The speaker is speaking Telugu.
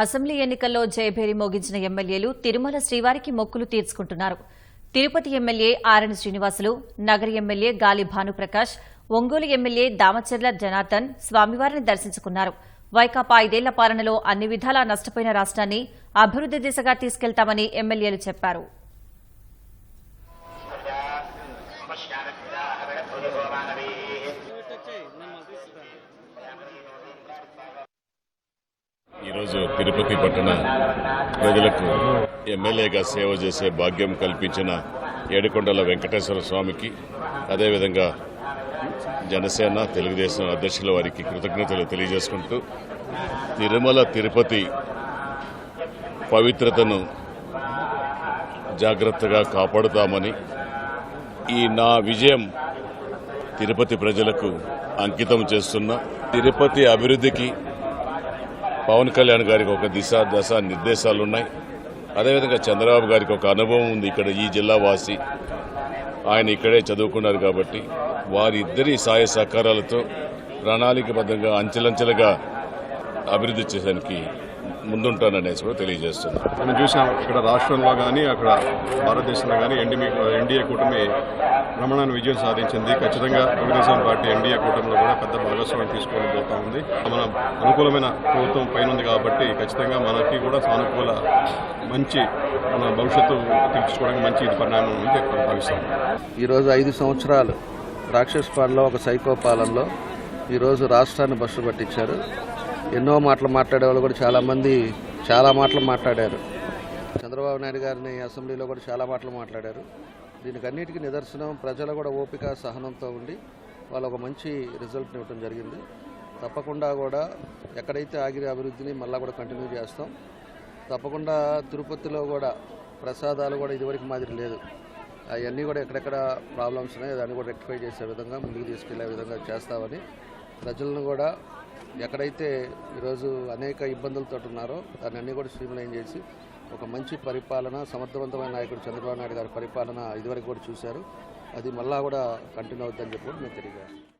అసెంబ్లీ ఎన్నికల్లో జయభేరి మోగించిన ఎమ్మెల్యేలు తిరుమల శ్రీవారికి మొక్కులు తీర్చుకుంటున్నారు. తిరుపతి ఎమ్మెల్యే ఆర్ఎన్ శ్రీనివాసులు నగర ఎమ్మెల్యే గాలి భానుప్రకాష్ ఒంగోలు ఎమ్మెల్యే దామచర్ల జనార్దన్ స్వామివారిని దర్శించుకున్నారు. వైకాపా ఐదేళ్ళ పాలనలో అన్ని విధాలా నష్టపోయిన రాష్ట్రాన్ని అభివృద్ది దిశగా తీసుకెళ్తామని ఎమ్మెల్యేలు చెప్పారు. ఈరోజు తిరుపతి పట్టణ ప్రజలకు ఎమ్మెల్యేగా సేవ చేసే భాగ్యం కల్పించిన ఏడుకొండల వెంకటేశ్వర స్వామికి అదేవిధంగా జనసేన తెలుగుదేశం అధ్యక్షుల వారికి కృతజ్ఞతలు తెలియజేసుకుంటూ తిరుమల తిరుపతి పవిత్రతను జాగ్రత్తగా కాపాడుతామని ఈ నా విజయం తిరుపతి ప్రజలకు అంకితం చేస్తున్న తిరుపతి అభివృద్ధికి పవన్ కళ్యాణ్ గారికి ఒక దిశ దశ నిర్దేశాలు ఉన్నాయి. అదేవిధంగా చంద్రబాబు గారికి ఒక అనుభవం ఉంది ఇక్కడ ఈ జిల్లా వాసి. ఆయన ఇక్కడే చదువుకున్నారు కాబట్టి వారిద్దరి సాయ సహకారాలతో ప్రణాళికబద్ధంగా అంచెలంచెలుగా అభివృద్ధి చేసేదానికి ముందుంటాననేసి కూడా తెలియజేస్తున్నాను మనం చూసాం ఇక్కడ రాష్ట్రంలో కానీ అక్కడ భారతదేశంలో కానీ ఎన్డీఏ ఎన్డీఏ కూటమి బ్రహ్మాండమైన విజయం సాధించింది. ఖచ్చితంగా తెలుగుదేశం పార్టీ ఎన్డీఏ కూటమిలో కూడా పెద్ద భాగస్వామ్యం తీసుకొని పోతా ఉంది. మన అనుకూలమైన ప్రభుత్వం పైన ఉంది కాబట్టి ఖచ్చితంగా మనకి కూడా సానుకూల మంచి మన భవిష్యత్తు తీర్చుకోవడానికి మంచి ఇది పరిణామం చెప్పి భావిస్తాం. ఈరోజు ఐదు సంవత్సరాలు రాక్షస్ పాలనలో ఒక సైకో పాలనలో ఈరోజు రాష్ట్రాన్ని బస్సు పట్టించారు. ఎన్నో మాటలు మాట్లాడే వాళ్ళు కూడా చాలామంది చాలా మాటలు మాట్లాడారు. చంద్రబాబు నాయుడు గారిని అసెంబ్లీలో కూడా చాలా మాటలు మాట్లాడారు. దీనికి అన్నిటికీ నిదర్శనం ప్రజలు కూడా ఓపిక సహనంతో ఉండి వాళ్ళు ఒక మంచి రిజల్ట్ని ఇవ్వడం జరిగింది. తప్పకుండా కూడా ఎక్కడైతే ఆగిరి అభివృద్ధిని మళ్ళీ కూడా కంటిన్యూ చేస్తాం. తప్పకుండా తిరుపతిలో కూడా ప్రసాదాలు కూడా ఇదివరకు మాదిరి లేదు. అవన్నీ కూడా ఎక్కడెక్కడ ప్రాబ్లమ్స్ ఉన్నాయి దాన్ని కూడా రెక్టిఫై చేసే విధంగా ముందుకు తీసుకెళ్ళే విధంగా చేస్తామని ప్రజలను కూడా ఎక్కడైతే ఈరోజు అనేక ఇబ్బందులతో ఉన్నారో దాన్ని అన్ని కూడా స్ట్రీమ్లైన్ చేసి ఒక మంచి పరిపాలన సమర్థవంతమైన నాయకుడు చంద్రబాబు నాయుడు గారి పరిపాలన ఇదివరకు కూడా చూశారు. అది మళ్ళా కూడా కంటిన్యూ అవుతుందని చెప్పి మేము తెలియజేస్తాం